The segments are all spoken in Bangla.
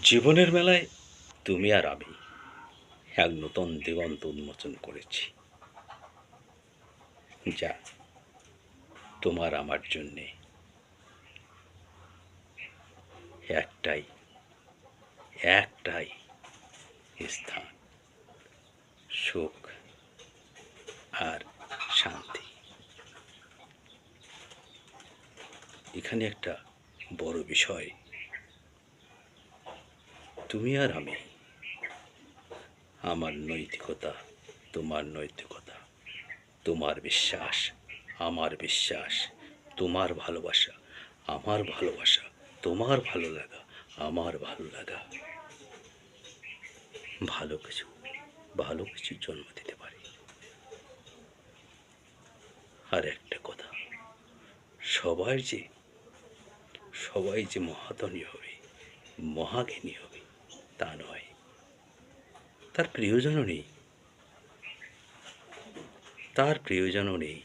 জীবনের মেলায় তুমি আর আমি এক নতুন দিগন্ত উন্মোচন করেছি। যা তোমার আমার জন্যে একটাই একটাই স্থান, সুখ আর শান্তি। এখানে একটা বড় বিষয় তুমি আর আমি। আমার নৈতিকতা, তোমার নৈতিকতা, তোমার বিশ্বাস, আমার বিশ্বাস, তোমার ভালোবাসা, আমার ভালোবাসা, তোমার ভালো লাগা, আমার ভালো লাগা। ভালো কিছু ভালো কিছু জন্ম দিতে পারে। আর একটা কথা, সবাই যে সবাই যে মহাধনী হবে, মহাজ্ঞানী হবে তা নয়। তার প্রিয়জনও নেই। তার প্রিয়জনও নেই।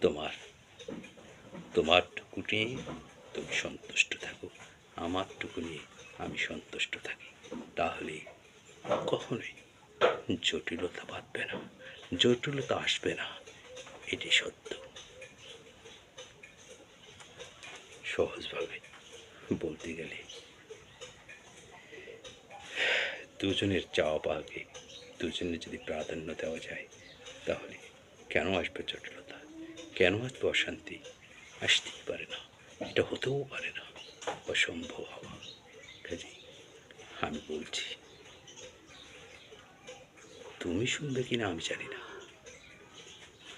তোমার তোমার টুকু নিয়ে তুমি সন্তুষ্ট থাকো। আমার টুকু নিয়ে আমি সন্তুষ্ট থাকি। তাহলে কখনোই জটিলতা বাঁধবে না, জটিলতা আসবে না। এটি সত্য। সহজভাবে বলতে গেলে দুজনের চাওয়া পাওয়াকে দুজনের যদি প্রাধান্য দেওয়া যায়, তাহলে কেন আসবে জটিলতা? কেন আসবে অশান্তি? আসতেই পারে না, এটা হতেও পারে না, অসম্ভব হওয়া। কাজে আমি বলছি, তুমি শুনবে কিনা আমি জানি না।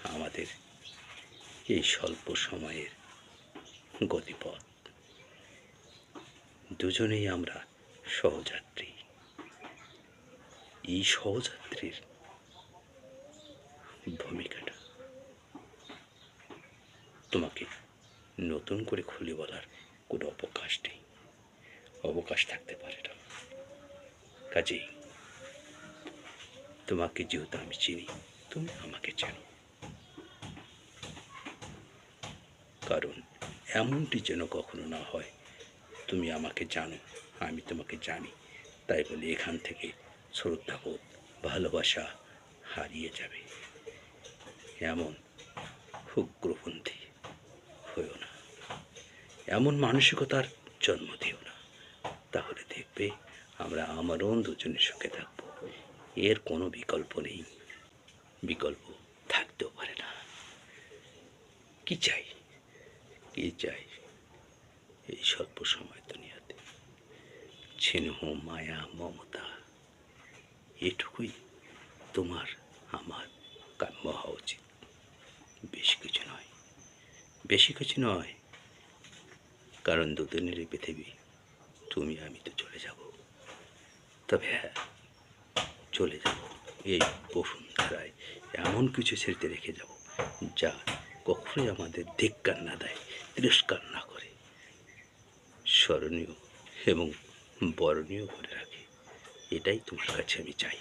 আমাদের এই স্বল্প সময়ের গতিপথ। দুজনেই আমরা সহযাত্রী। এই সহযাত্রীর ভূমিকাটা। তোমাকে নতুন করে খুলে বলার কোনো অবকাশ নেই। অবকাশ থাকতে পারে না। কাজেই তোমাকে যেহেতু আমি চিনি, তুমি আমাকে চেনো। কারণ এমনটি যেন কখনো না হয়, তুমি আমাকে জানো, আমি তোমাকে জানি, তাই বলে এখান থেকে শ্রদ্ধাবোধ, ভালোবাসা হারিয়ে যাবে। এমন উগ্রপন্থী হয়েও না। এমন মানসিকতার জন্ম দিও না। তাহলে দেখবে আমরা আমারও দুজনে সুখে থাকব। এর কোনো বিকল্প নেই। বিকল্প থাকতেও পারে না। কি চাই? কি চাই? এই স্বল্প সময় দুনিয়াতে। স্নেহ মায়া মমতা এটুকুই তোমার আমার কাম্য হওয়া উচিত। বেশি কিছু নয়। বেশি কিছু নয়, কারণ দুদিনের পৃথিবী, তুমি আমি তো চলে যাব। তবে হ্যাঁ চলে যাব। এই বসুন্ধরায় এমন কিছু স্মৃতি রেখে যাব, যা কখনোই আমাদের ধিক্কার না দেয়, তিরস্কার না করে। স্মরণীয় এবং বরণীয় করে। এটাই তোমার কাছে আমি চাই।